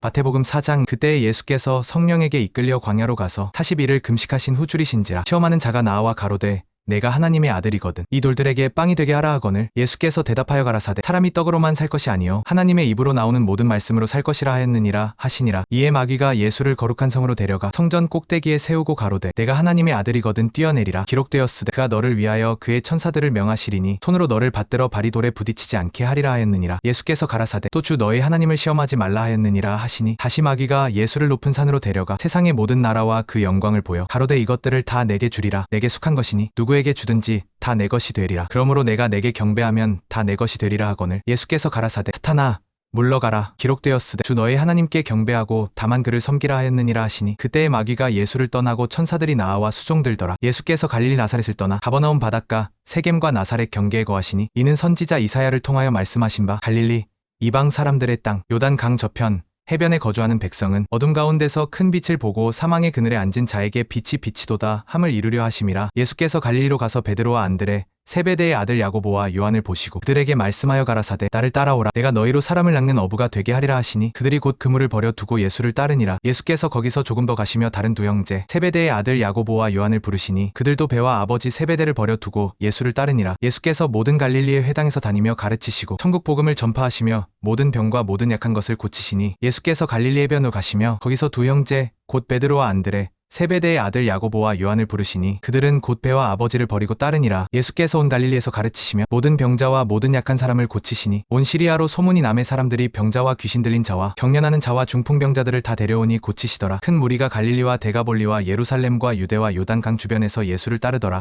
마태복음 4장 그때 예수께서 성령에게 이끌려 광야로 가서 40일을 금식하신 후 줄이신지라 시험하는 자가 나와 가로되 내가 하나님의 아들이거든. 이 돌들에게 빵이 되게 하라 하거늘 예수께서 대답하여 가라사대 사람이 떡으로만 살 것이 아니요 하나님의 입으로 나오는 모든 말씀으로 살 것이라 하였느니라 하시니라. 이에 마귀가 예수를 거룩한 성으로 데려가 성전 꼭대기에 세우고 가로되 내가 하나님의 아들이거든 뛰어내리라. 기록되었으되 그가 너를 위하여 그의 천사들을 명하시리니 손으로 너를 받들어 발이 돌에 부딪히지 않게 하리라 하였느니라. 예수께서 가라사대 또 주 너희 하나님을 시험하지 말라 하였느니라 하시니 다시 마귀가 예수를 높은 산으로 데려가 세상의 모든 나라와 그 영광을 보여 가로되 이것들을 다 내게 주리라. 내게 속한 것이니 누구 에게 주든지 다 내 것이 되리라. 그러므로 내가 내게 경배하면 다 내 것이 되리라 하거늘 예수께서 가라사대 스타나? 물러가라. 기록되었으되 주 너의 하나님께 경배하고 다만 그를 섬기라 하였느니라 하시니 그때의 마귀가 예수를 떠나고 천사들이 나와 수종들더라. 예수께서 갈릴리 나사렛을 떠나 가버나움 바닷가 세겜과 나사렛 경계에 거하시니 이는 선지자 이사야를 통하여 말씀하신 바 갈릴리 이방 사람들의 땅 요단 강 저편 해변에 거주하는 백성은 어둠 가운데서 큰 빛을 보고 사망의 그늘에 앉은 자에게 빛이 비치도다 함을 이루려 하심이라 예수께서 갈릴리로 가서 베드로와 안드레 세베대의 아들 야고보와 요한을 보시고 그들에게 말씀하여 가라사대 나를 따라오라. 내가 너희로 사람을 낚는 어부가 되게 하리라 하시니 그들이 곧 그물을 버려 두고 예수를 따르니라. 예수께서 거기서 조금 더 가시며 다른 두 형제 세베대의 아들 야고보와 요한을 부르시니 그들도 배와 아버지 세베대를 버려 두고 예수를 따르니라. 예수께서 모든 갈릴리의 회당에서 다니며 가르치시고 천국 복음을 전파하시며 모든 병과 모든 약한 것을 고치시니 예수께서 갈릴리 해변으로 가시며 거기서 두 형제 곧 베드로와 안드레 세베대의 아들 야고보와 요한을 부르시니 그들은 곧 배와 아버지를 버리고 따르니라. 예수께서 온 갈릴리에서 가르치시며 모든 병자와 모든 약한 사람을 고치시니 온 시리아로 소문이 남의 사람들이 병자와 귀신 들린 자와 경련하는 자와 중풍병자들을 다 데려오니 고치시더라. 큰 무리가 갈릴리와 데가볼리와 예루살렘과 유대와 요단강 주변에서 예수를 따르더라